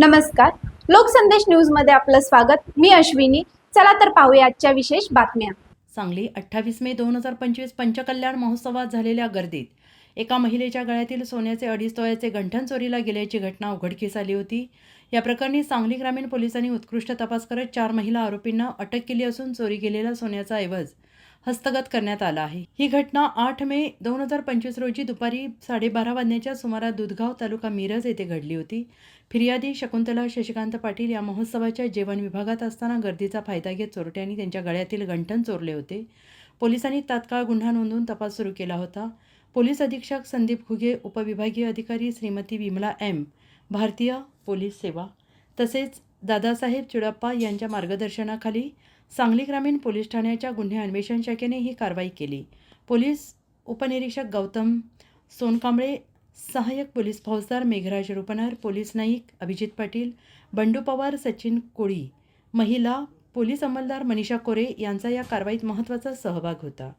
नमस्कार. लोकसंदेश न्यूजमध्ये आपलं स्वागत. मी अश्विनी. चला तर पाहूया आजच्या विशेष बातम्या. सांगली अठ्ठावीस मे दोन हजार पंचवीस पंचकल्याण महोत्सवात झालेल्या गर्दीत एका महिलेच्या गळ्यातील सोन्याचे अडीच तोळ्याचे गंठन चोरीला गेल्याची घटना उघडकीस आली होती. या प्रकरणी सांगली ग्रामीण पोलिसांनी उत्कृष्ट तपास करत चार महिला आरोपींना अटक केली असून चोरी गेलेला सोन्याचा ऐवज हस्तगत करण्यात आला आहे. ही घटना आठ मे दोन हजार पंचवीस रोजी दुपारी साडेबारा वाजण्याच्या सुमारास दुधगाव तालुका मिरज येथे घडली होती. फिर्यादी शकुंतला शशिकांत पाटील या महोत्सवाच्या जेवण विभागात असताना गर्दीचा फायदा घेत चोरट्यांनी त्यांच्या गळ्यातील गंठण चोरले होते. पोलिसांनी तात्काळ गुन्हा नोंदवून तपास सुरू केला होता. पोलीस अधीक्षक संदीप घुगे उपविभागीय अधिकारी श्रीमती विमला एम भारतीय पोलीस सेवा तसेच दादासाहेब चुडाप्पा यांच्या मार्गदर्शनाखाली सांगली ग्रामीण पोलीस ठाण्याच्या गुन्हे अन्वेषण शाखेने ही कारवाई केली. पोलीस उपनिरीक्षक गौतम सोनकांबळे सहाय्यक पोलीस फौजदार मेघराज रुपनर पोलीस नाईक अभिजित पाटील बंडू पवार सचिन कोळी महिला पोलीस अंमलदार मनीषा कोरे यांचा या कारवाईत महत्त्वाचा सहभाग होता.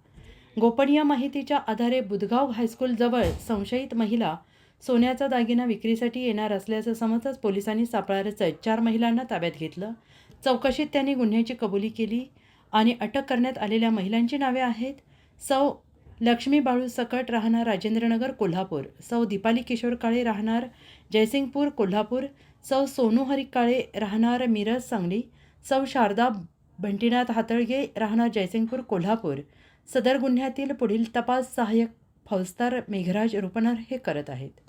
गोपनीय माहितीच्या आधारे बुधगाव हायस्कूलजवळ संशयित महिला सोन्याचा दागिना विक्रीसाठी येणार असल्याचं समजताच पोलिसांनी सापळा चार महिलांना ताब्यात घेतलं. चौकशीत त्यांनी गुन्ह्याची कबुली केली आणि अटक करण्यात आलेल्या महिलांची नावे आहेत. सौ लक्ष्मी बाळू सकट राहणार राजेंद्रनगर कोल्हापूर. सौ दीपाली किशोर काळे राहणार जयसिंगपूर कोल्हापूर. सौ सोनू हरी काळे राहणार मिरज सांगली. सौ शारदा बंटीनाथ हातळगे राहणार जयसिंगपूर कोल्हापूर. सदर गुन्ह्यातील पुढील तपास सहाय्यक फौजदार मेघराज रुपनर हे करत आहेत.